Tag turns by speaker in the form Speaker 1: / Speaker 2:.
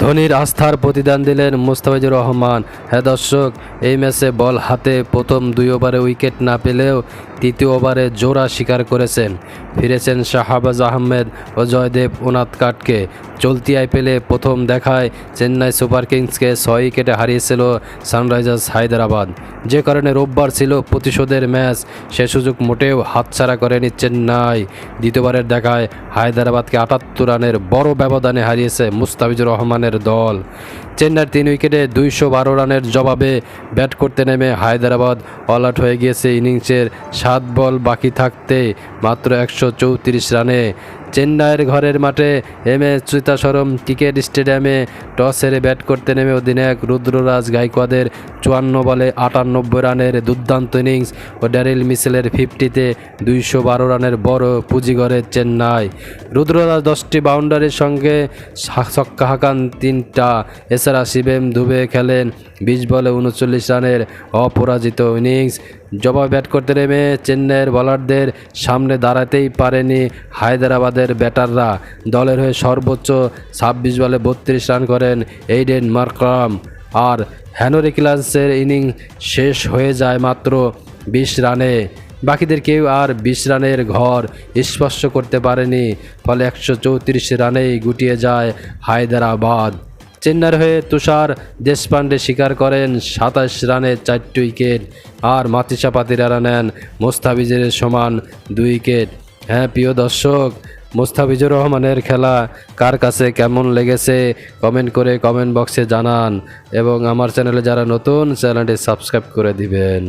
Speaker 1: ধোনির আস্থার প্রতিদান দিলেন মুস্তাফিজুর রহমান। হ্যাঁ দর্শক, এই ম্যাচে বল হাতে প্রথম দুই ওভারে উইকেট না পেলেও তৃতীয় ওভারে জোড়া শিকার করেছেন। ফিরেছেন শাহাবাজ আহমেদ ও জয়দেব ওনাত কাটকে চলতি আইপিএলে প্রথম দেখায় চেন্নাই সুপার কিংসকে ছয় উইকেটে হারিয়েছিল সানরাইজার্স হায়দ্রাবাদ। যে কারণে রোববার ছিল প্রতিশোধের ম্যাচ। সে সুযোগ মোটেও হাতছাড়া করেনি চেন্নাই। দ্বিতীয়বারের দেখায় হায়দ্রাবাদকে আটাত্তর রানের বড় ব্যবধানে হারিয়েছে মুস্তাফিজুর রহমানের দল। চেন্নাইয়ের তিন উইকেটে দুইশো বারো রানের জবাবে ব্যাট করতে নেমে হায়দ্রাবাদ। অল আউট হয়ে গিয়েছে ইনিংসের সাত বল বাকি থাকতে মাত্র একশো চৌত্রিশ রানে। চেন্নাইয়ের ঘরের মাঠে এম এ চিতাসরম ক্রিকেট স্টেডিয়ামে টস হেরে ব্যাট করতে নেমে অধিনায়ক রুদ্ররাজ গাইকোয়াদের চুয়ান্ন বলে আটানব্বই রানের দুর্দান্ত ইনিংস ও ড্যারিল মিসেলের ফিফটিতে দুইশো বারো রানের বড় পুঁজি গড়ে চেন্নাই। রুদ্ররাজ দশটি বাউন্ডারির সঙ্গে ছক্কা হাঁকান তিনটা। এছাড়া শিবেম দুবে খেলেন বিশ বলে উনচল্লিশ রানের অপরাজিত ইনিংস। জবাব ব্যাট করতে নেমে চেন্নাইয়ের বলারদের সামনে দাঁড়াতেই পারেনি হায়দ্রাবাদের ব্যাটাররা। দলের হয়ে সর্বোচ্চ ছাব্বিশ বলে বত্রিশ রান করেন এইডেন মার্ক্রাম। আর হ্যানোরি ক্লাসের ইনিংস শেষ হয়ে যায় মাত্র বিশ রানে। বাকিদের কেউ আর বিশ রানের ঘর স্পর্শ করতে পারেনি, ফলে একশো চৌত্রিশ রানেই গুটিয়ে যায় হায়দ্রাবাদ। চেন্নাইয়ের হয়ে তুষার দেশপান্ডে স্বীকার করেন সাতাশ রানে চারটি উইকেট আর মাতিসা পাতিরারা নেন মোস্তাফিজের সমান দুই উইকেট। হ্যাঁ প্রিয় দর্শক, মোস্তাফিজুর রহমানের খেলা কার কাছে কেমন লেগেছে কমেন্ট করে কমেন্ট বক্সে জানান এবং আমার চ্যানেলে যারা নতুন, চ্যানেলটি সাবস্ক্রাইব করে দিবেন।